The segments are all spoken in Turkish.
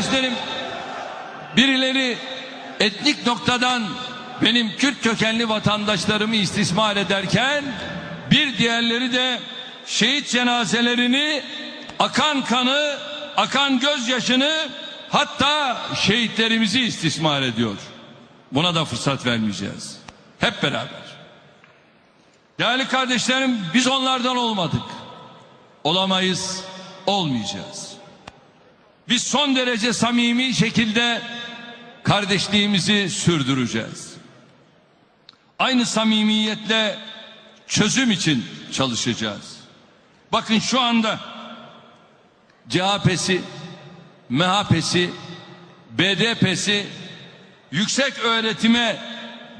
kardeşlerim birileri etnik noktadan benim Kürt kökenli vatandaşlarımı istismar ederken bir diğerleri de şehit cenazelerini akan kanı, akan gözyaşını hatta şehitlerimizi istismar ediyor. Buna da fırsat vermeyeceğiz. Hep beraber. Değerli kardeşlerim biz onlardan olmadık. Olamayız, olmayacağız. Biz son derece samimi şekilde kardeşliğimizi sürdüreceğiz. Aynı samimiyetle çözüm için çalışacağız. Bakın şu anda CHP'si, MHP'si, BDP'si yüksek öğretime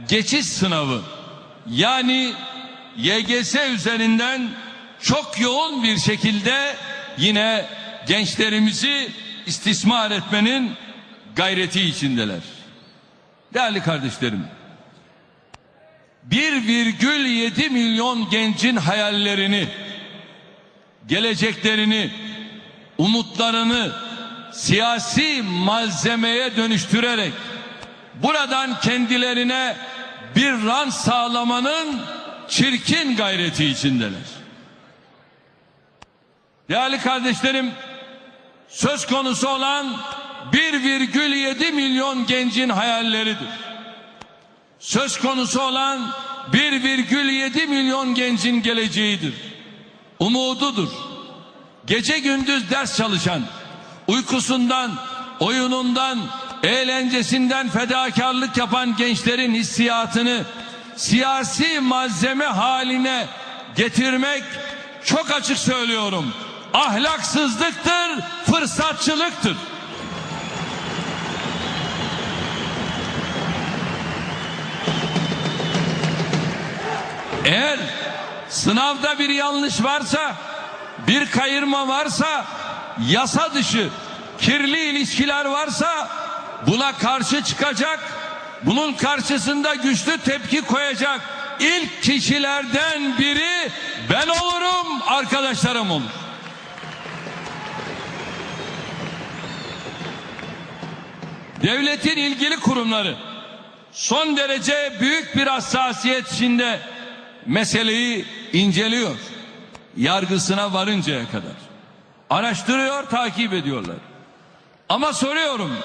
geçiş sınavı yani YGS üzerinden çok yoğun bir şekilde yine gençlerimizi istismar etmenin gayreti içindeler. Değerli kardeşlerim, 1,7 milyon gencin hayallerini, geleceklerini, umutlarını siyasi malzemeye dönüştürerek buradan kendilerine bir rant sağlamanın çirkin gayreti içindeler. Değerli kardeşlerim, söz konusu olan 1,7 milyon gencin hayalleridir. Söz konusu olan 1,7 milyon gencin geleceğidir. Umududur. Gece gündüz ders çalışan, uykusundan, oyunundan, eğlencesinden fedakarlık yapan gençlerin hissiyatını siyasi malzeme haline getirmek çok açık söylüyorum. Ahlaksızlıktır, fırsatçılıktır. Eğer sınavda bir yanlış varsa, bir kayırma varsa, yasa dışı kirli ilişkiler varsa buna karşı çıkacak, bunun karşısında güçlü tepki koyacak ilk kişilerden biri ben olurum, arkadaşlarım olur. Devletin ilgili kurumları son derece büyük bir hassasiyet içinde meseleyi inceliyor. Yargısına varıncaya kadar. Araştırıyor, takip ediyorlar. Ama soruyorum.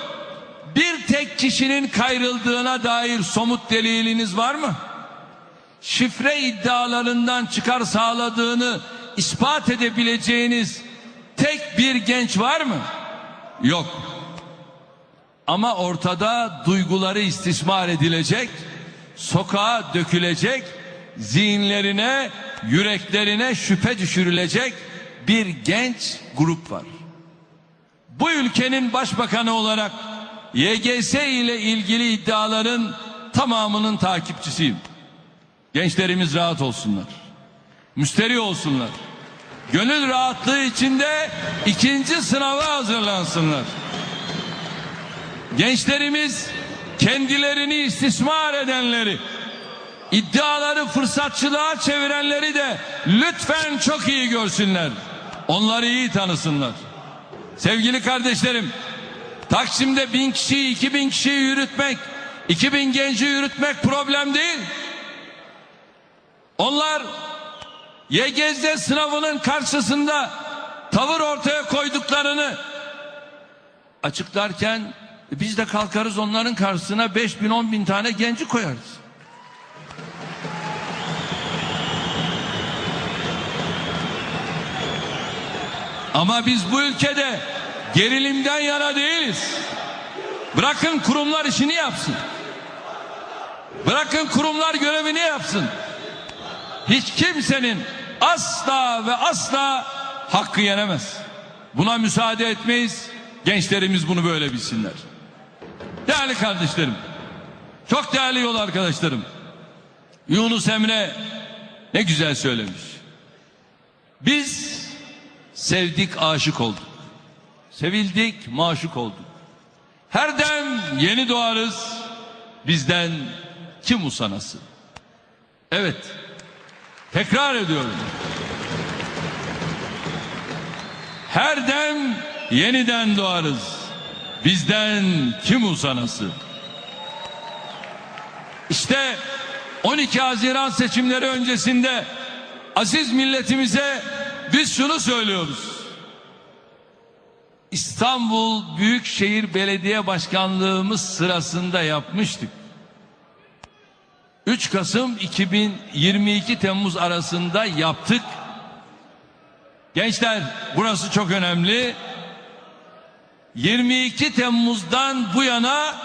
Bir tek kişinin kayrıldığına dair somut deliliniz var mı? Şifre iddialarından çıkar sağladığını ispat edebileceğiniz tek bir genç var mı? Yok. Ama ortada duyguları istismar edilecek, sokağa dökülecek, zihinlerine, yüreklerine şüphe düşürülecek bir genç grup var. Bu ülkenin başbakanı olarak YGS ile ilgili iddiaların tamamının takipçisiyim. Gençlerimiz rahat olsunlar. Müsteri olsunlar. Gönül rahatlığı içinde ikinci sınava hazırlansınlar. Gençlerimiz kendilerini istismar edenleri, iddiaları fırsatçılığa çevirenleri de lütfen çok iyi görsünler. Onları iyi tanısınlar. Sevgili kardeşlerim, Taksim'de bin kişiyi, iki bin kişiyi yürütmek, iki bin genci yürütmek problem değil. Onlar YGZ sınavının karşısında tavır ortaya koyduklarını açıklarken biz de kalkarız onların karşısına 5 bin 10 bin tane genci koyarız. Ama biz bu ülkede gerilimden yana değiliz. Bırakın kurumlar işini yapsın. Bırakın kurumlar görevini yapsın. Hiç kimsenin asla ve asla hakkı yenemez. Buna müsaade etmeyiz. Gençlerimiz bunu böyle bilsinler. Değerli kardeşlerim, çok değerli yol arkadaşlarım. Yunus Emre ne güzel söylemiş. Biz sevdik, aşık olduk. Sevildik, maşuk olduk. Her dem yeni doğarız. Bizden kim usanası? Evet. Tekrar ediyorum. Her dem yeniden doğarız. Bizden kim usanası? İşte 12 Haziran seçimleri öncesinde aziz milletimize biz şunu söylüyoruz. İstanbul Büyükşehir Belediye Başkanlığımız sırasında yapmıştık. 3 Kasım 2022 Temmuz arasında yaptık. Gençler burası çok önemli. 22 Temmuz'dan bu yana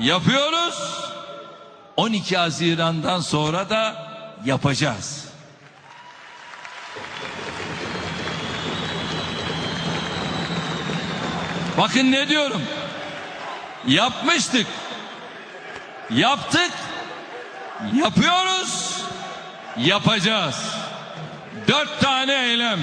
yapıyoruz. 12 Haziran'dan sonra da yapacağız. Bakın ne diyorum. Yapmıştık. Yaptık. Yapıyoruz. Yapacağız. Dört tane eylem.